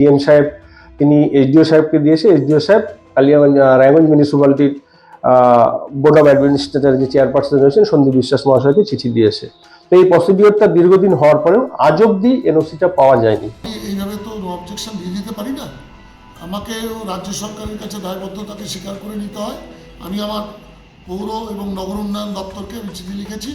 DM সাহেব, তিনি SDO সাহেবকে দিয়েছে। এসডিও সাহেব, কালিয়াগঞ্জ রায়গঞ্জ মিউনিসিপ্যালিটির বোর্ড অফ অ্যাডমিনিস্ট্রেটর যে চেয়ারপারসন রয়েছেন সন্দীপ বিশ্বাস মহাশয়কে চিঠি দিয়েছে। তো এই প্রসিডিওরটা দীর্ঘদিন হওয়ার পরেও আজ অব্দি এনওসিটা পাওয়া যায়নি। এইভাবে তো অবজেকশন দিয়ে দিতে পারি না। আমাকে রাজ্য সরকারের কাছে দায়বদ্ধতাকে স্বীকার করে নিতে হয়। আমি আমার পৌর এবং নগর উন্নয়ন দপ্তরকে চিঠি লিখেছি।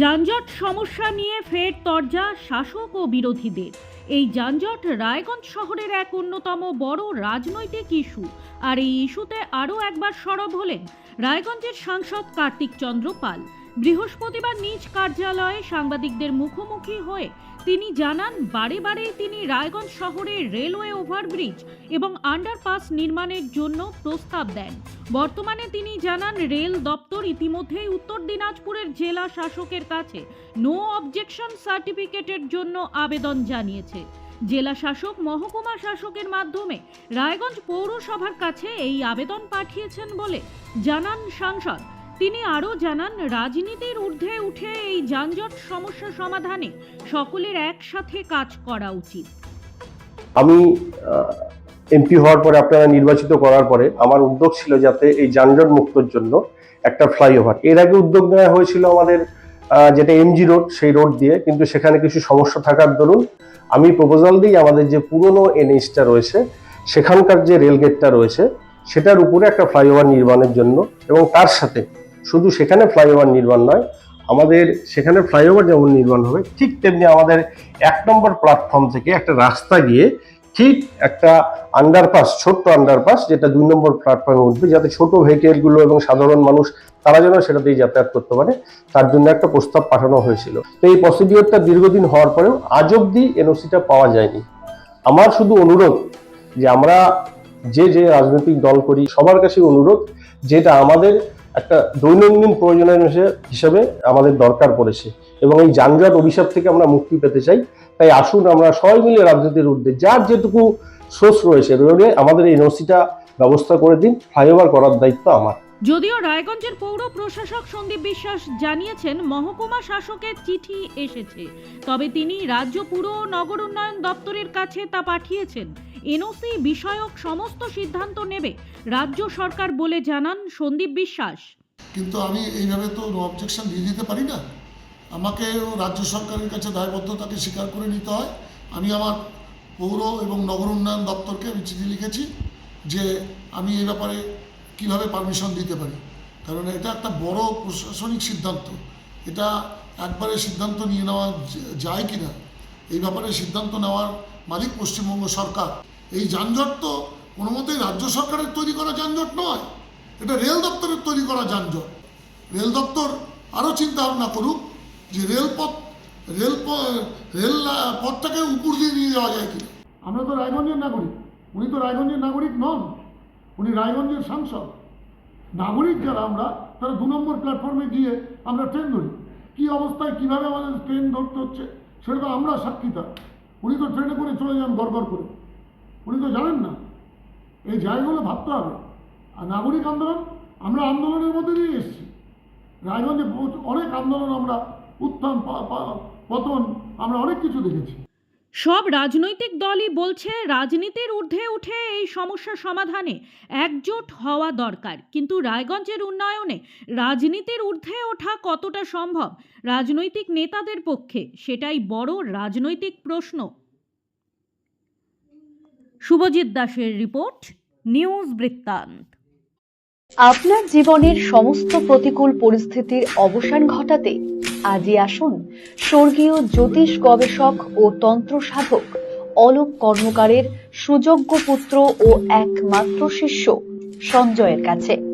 যানজট সমস্যা নিয়ে ফের তরজা শাসক ও বিরোধীদের। এই যানজট রায়গঞ্জ শহরের এক অন্যতম বড় রাজনৈতিক ইস্যু। আর এই ইস্যুতে আরও একবার সরব হলেন রায়গঞ্জের সাংসদ কার্তিক চন্দ্র পাল। বৃহস্পতিবার নিজ কার্যালয়ে সাংবাদিকদের মুখোমুখি হয়ে তিনি জানান, বারে বারে তিনি রায়গঞ্জ শহরে রেলওয়ে ওভারব্রিজ এবং আন্ডারপাস নির্মাণের জন্য প্রস্তাব দেন। বর্তমানে তিনি জানান, রেল দপ্তর ইতিমধ্যেই উত্তর দিনাজপুরের জেলা শাসকের কাছে নো অবজেকশন সার্টিফিকেটের জন্য আবেদন জানিয়েছে। জেলা শাসক, মহকুমা শাসকের মাধ্যমে রায়গঞ্জ পৌরসভার কাছে এই আবেদন পাঠিয়েছেন বলে জানান সাংসদ। তিনি আরও জানান, রাজনীতির ঊর্ধ্বে উঠে এই যানজট সমস্যা সমাধানে সকলের একসাথে কাজ করা উচিত। আমি এমপি হওয়ার পরে আপনারা নির্বাচিত করার পরে আমার উদ্যোগ ছিল যাতে এই যানজট মুক্তর জন্য একটা ফ্লাইওভার। এর আগে উদ্যোগ নেওয়া হয়েছিল আমাদের যেটা এমজি রোড, সেই রোড দিয়ে, কিন্তু সেখানে কিছু সমস্যা থাকার দরুন আমি প্রপোজাল দিই আমাদের যে পুরনো এনএইচটা রয়েছে, সেখানকার যে রেলগেটটা রয়েছে, সেটার উপরে একটা ফ্লাইওভার নির্মাণের জন্য এবং তার সাথে শুধু সেখানে ফ্লাইওভার নির্মাণ নয়, আমাদের সেখানে ফ্লাইওভার যেমন নির্মাণ হবে, ঠিক তেমনি আমাদের এক নম্বর প্ল্যাটফর্ম থেকে একটা রাস্তা গিয়ে ঠিক একটা আন্ডারপাস ছোট্ট আন্ডারপাস যেটা দুই নম্বর প্ল্যাটফর্মে উঠবে, যাতে ছোট ভেহিকেলগুলো এবং সাধারণ মানুষ, তারা যেন সেটা দিয়ে যাতায়াত করতে পারে। তার জন্য একটা প্রস্তাব পাঠানো হয়েছিল। তো এই প্রসিডিওরটা দীর্ঘদিন হওয়ার পরেও আজ অব্দি এনওসিটা পাওয়া যায়নি। আমার শুধু অনুরোধ যে আমরা যে যে রাজনৈতিক দল করি, সবার কাছে অনুরোধ যেটা আমাদের একটা দৈনন্দিন প্রয়োজনের হিসে- হিসাবে আমাদের দরকার পড়েছে। এবং এই যানজট অভিশাপ থেকে আমরা মুক্তি পেতে চাই। তাই আসুন আমরা সবাই মিলে রাজনীতির ঊর্ধ্বে যার যেটুকু সোর্স রয়েছে রোডে আমাদের এই নসিটা ব্যবস্থা করে দিন। ফ্লাইওভার করার দায়িত্ব আমার। যদিও রায়গঞ্জের পৌর প্রশাসক সন্দীপ বিশ্বাস জানিয়েছেন, মহকুমা শাসকের চিঠি এসেছে। তবে তিনি রাজ্য পুর ও নগর উন্নয়ন দপ্তরের কাছে তা পাঠিয়েছেন। এনওসি বিষয়ক সমস্ত সিদ্ধান্ত নেবে রাজ্য সরকার বলে জানান সন্দীপ বিশ্বাস। কিন্তু আমি এইভাবে তো অবজেকশন দিয়ে দিতে পারি না। আমাকে রাজ্য সরকারের কাছে দায়বদ্ধতাকে স্বীকার করে নিতে হয়। আমি আমার পৌর এবং নগর উন্নয়ন দপ্তরকে আমি চিঠি লিখেছি যে আমি এই ব্যাপারে কীভাবে পারমিশন দিতে পারি। কারণ এটা একটা বড় প্রশাসনিক সিদ্ধান্ত। এটা একবারে সিদ্ধান্ত নিয়ে নেওয়া যায় কি না এই ব্যাপারে সিদ্ধান্ত নেওয়ার মালিক পশ্চিমবঙ্গ সরকার। এই যানজট তো কোনো মতেই রাজ্য সরকারের তৈরি করা যানজট নয়, এটা রেল দপ্তরের তৈরি করা যানজট। রেল দপ্তর আরও চিন্তা ভাবনা করুক যে রেলপথ রেল রেল পথটাকে উপর দিয়ে নিয়ে যাওয়া যায় কিনা। আমরা তো রায়গঞ্জের নাগরিক, উনি তো রায়গঞ্জের নাগরিক নন, উনি রায়গঞ্জের সাংসদ। নাগরিক যারা আমরা, তারা দু নম্বর প্ল্যাটফর্মে গিয়ে আমরা ট্রেন ধরি। কী অবস্থায়, কীভাবে আমাদের ট্রেন ধরতে হচ্ছে, সেটা আমরা সাক্ষীতা উনি তো ট্রেনে করে চলে যান গড়গড় করে। উনি তো জানেন না। এই জায়গাগুলো ভাবতে হবে। আর নাগরিক আন্দোলন আমরা আন্দোলনের মধ্যে দিয়ে এসেছি। রায়গঞ্জে অনেক আন্দোলন আমরা উত্থান পতন, আমরা অনেক কিছু দেখেছি। সব রাজনৈতিক দলই বলছে রাজনীতির ঊর্ধ্বে উঠে এই সমস্যা সমাধানে একজোট হওয়া দরকার। কিন্তু রায়গঞ্জের উন্নয়নে রাজনীতির ঊর্ধ্বে ওঠা কতটা সম্ভব রাজনৈতিক নেতাদের পক্ষে, সেটাই বড় রাজনৈতিক প্রশ্ন। শুভজিৎ দাসের রিপোর্ট, নিউজ বৃত্তান্ত। আপনার জীবনের সমস্ত প্রতিকূল পরিস্থিতির অবসান ঘটাতে আজই আসুন স্বর্গীয় জ্যোতিষ গবেষক ও তন্ত্র সাধক অলোক কর্মকারের সুযোগ্য পুত্র ও একমাত্র শিষ্য সঞ্জয়ের কাছে।